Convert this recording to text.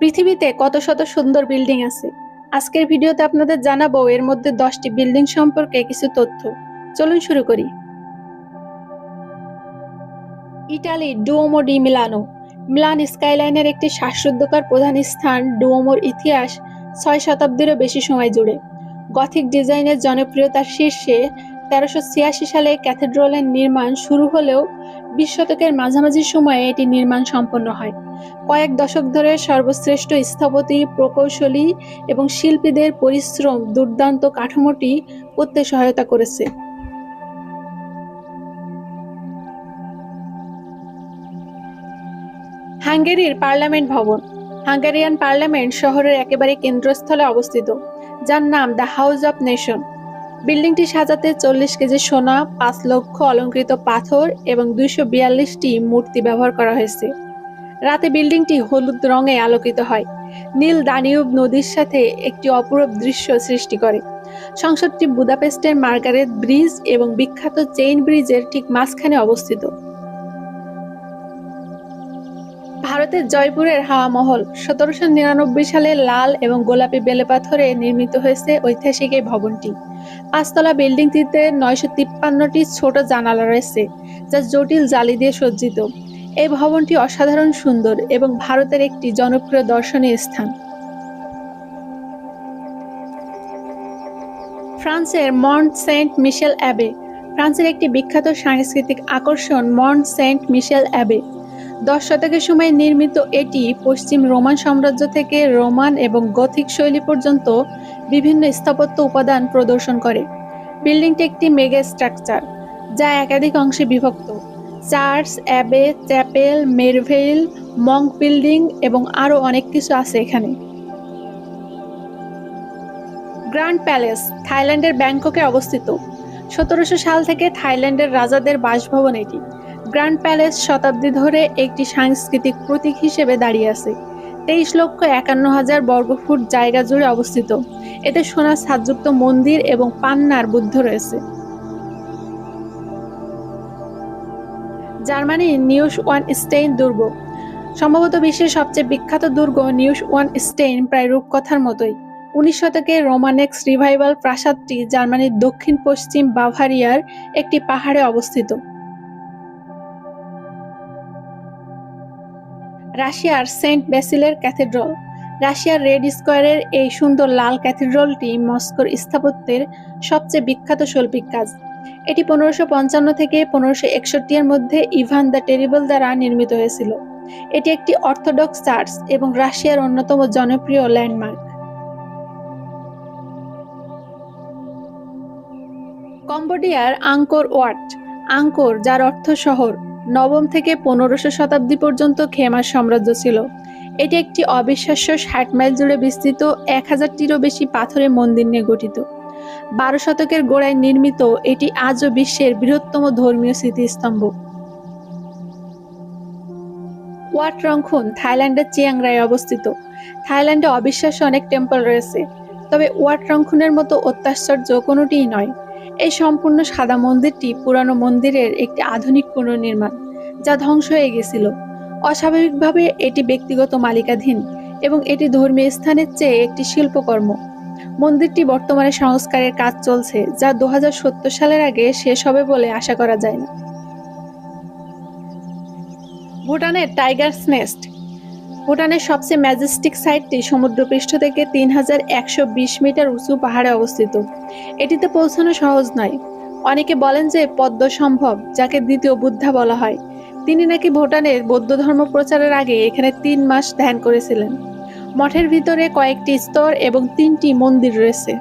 পৃথিবীতে কত শত সুন্দর বিল্ডিং আছে? আজকের ভিডিওতে আপনাদের জানাব এর মধ্যে দশটি বিল্ডিং সম্পর্কে কিছু তথ্য। চলুন শুরু করি। Italy Duomo di Milano. Milan স্কাইলাইনের একটি শ্বাসরুদ্ধকর প্রধান স্থান ডুওমোর ইতিহাস ছয় শতাব্দীরও বেশি সময় জুড়ে। গথিক ডিজাইনের জনপ্রিয়তার শীর্ষে তেরোশো ছিয়াশি সালে ক্যাথেড্রালের নির্মাণ শুরু হলেও বিশ শতকের মাঝামাঝি সময়ে এটি নির্মাণ সম্পন্ন হয়। কয়েক দশক ধরে সর্বশ্রেষ্ঠ স্থপতি, প্রকৌশলী এবং শিল্পীদের পরিশ্রম, দুর্দান্ত কাঠামোটি করতে সহায়তা করেছে। হাঙ্গেরির পার্লামেন্ট ভবন। হাঙ্গেরিয়ান পার্লামেন্ট শহরের একেবারে কেন্দ্রস্থলে অবস্থিত, যার নাম দ্য হাউস অব নেশন। বিল্ডিংটি সাজাতে চল্লিশ কেজি সোনা, পাঁচ লক্ষ অলঙ্কৃত পাথর এবং দুইশো বিয়াল্লিশটি মূর্তি ব্যবহার করা হয়েছে। রাতে বিল্ডিংটি হলুদ রঙে আলোকিত হয়। নীল দানিউব নদীর সাথে একটি অপরূপ দৃশ্য সৃষ্টি করে। সংসদটি বুদাপেস্টের মার্গারেট ব্রিজ এবং বিখ্যাত চেইন ব্রিজের ঠিক মাঝখানে অবস্থিত। ভারতের জয়পুরের হাওয়া মহল সতেরোশো নিরানব্বই সালে লাল এবং গোলাপি বেলেপাথরে নির্মিত হয়েছে ঐতিহাসিক এই ভবনটি। পাঁচতলা বিল্ডিংটিতে নয়শো তিপ্পান্নটি ছোট জানালা রয়েছে, যা জটিল জালি দিয়ে সজ্জিত। এই ভবনটি অসাধারণ সুন্দর এবং ভারতের একটি জনপ্রিয় দর্শনীয় স্থান। ফ্রান্সের মন্ট সেন্ট মিশেল অ্যাবে, ফ্রান্সের একটি বিখ্যাত সাংস্কৃতিক আকর্ষণ মন্ট সেন্ট মিশেল অ্যাবে। দশ শতকের সময় নির্মিত এটি পশ্চিম রোমান সাম্রাজ্য থেকে রোমান এবং গথিক শৈলী পর্যন্ত বিভিন্ন স্থাপত্য উপাদান প্রদর্শন করে। বিল্ডিংটি একটি মেগা স্ট্রাকচার, যা একাধিক অংশে বিভক্ত। Church, abbey, chapel, Merveille, monk building এবং আরও অনেক কিছু আছে এখানে। গ্র্যান্ড প্যালেস, থাইল্যান্ডের ব্যাংককে অবস্থিত। সতেরোশো সাল থেকে থাইল্যান্ডের রাজাদের বাসভবন এটি। গ্র্যান্ড প্যালেস শতাব্দী ধরে একটি সাংস্কৃতিক প্রতীক হিসেবে দাঁড়িয়ে আছে। তেইশ লক্ষ একান্ন হাজার বর্গফুট জায়গা জুড়ে অবস্থিত। এতে সোনার ছাদযুক্ত মন্দির এবং পান্নার বুদ্ধ রয়েছে। জার্মানির নিউস ওয়ান স্টেইন দুর্গ। সম্ভবত বিশ্বের সবচেয়ে বিখ্যাত দুর্গ নিউস ওয়ান স্টেইন, প্রায় রূপকথার মতোই। উনিশ শতকে রোমানেক্স রিভাইভাল প্রাসাদটি জার্মানির দক্ষিণ পশ্চিম বাভারিয়ার একটি পাহাড়ে অবস্থিত। রাশিয়ার সেন্ট ব্যাসিলের ক্যাথেড্রাল। রাশিয়ার রেড স্কোয়ারের এই সুন্দর লাল ক্যাথেড্রলটি মস্কোর স্থাপত্যের সবচেয়ে বিখ্যাত শৈল্পিক কাজ। এটি পনেরোশো পঞ্চান্ন থেকে পনেরোশো একষট্টি এর মধ্যে ইভান দ্য টেরিবল দ্বারা নির্মিত হয়েছিল। এটি একটি অর্থোডক্স চার্চ এবং রাশিয়ার অন্যতম জনপ্রিয় ল্যান্ডমার্ক। কম্বোডিয়ার আঙ্কোর ওয়াট আঙ্কোর, যার অর্থ শহর নবম থেকে পনেরোশো শতাব্দী পর্যন্ত খেমার সাম্রাজ্য ছিল। এটি একটি অবিশ্বাস্য ষাট মাইল জুড়ে বিস্তৃত, এক হাজারটিরও বেশি পাথরের মন্দির নিয়ে গঠিত। বারো শতকের গোড়ায় নির্মিত, এটি আজও বিশ্বের বৃহত্তম ধর্মীয় স্মৃতিস্তম্ভ। ওয়াট রংখুন থাইল্যান্ডের চিয়াংরায় অবস্থিত। থাইল্যান্ডে অবিশ্বাস্য অনেক টেম্পল রয়েছে, তবে ওয়াট রংখুনের মতো অত্যাশ্চর্য কোনোটিই নয়। এই সম্পূর্ণ সাদা মন্দিরটি পুরানো মন্দিরের একটি আধুনিক পুনর্নির্মাণ, যা ধ্বংস হয়ে গেছিল। অস্বাভাবিকভাবে এটি ব্যক্তিগত মালিকাধীন এবং এটি ধর্মীয় স্থানের চেয়ে একটি শিল্পকর্ম। মন্দিরটি বর্তমানে সংস্কারের কাজ চলছে, যা দু হাজার সত্তর সালের আগে শেষ হবে বলে আশা করা যায় না। ভুটানের টাইগার্স নেস্ট ভুটানের সবচেয়ে ম্যাজেস্টিক সাইটটি সমুদ্রপৃষ্ঠ থেকে তিন হাজার একশো বিশ মিটার উঁচু পাহাড়ে অবস্থিত। এটিতে পৌঁছানো সহজ নয়। অনেকে বলেন যে পদ্ম সম্ভব, যাকে দ্বিতীয় বুদ্ধা বলা হয়। তিনি নাকি ভুটানের বৌদ্ধ ধর্ম প্রচারের আগে এখানে তিন মাস ধ্যান করেছিলেন। মঠের ভিতরে কয়েকটি স্তর এবং তিনটি মন্দির রয়েছে।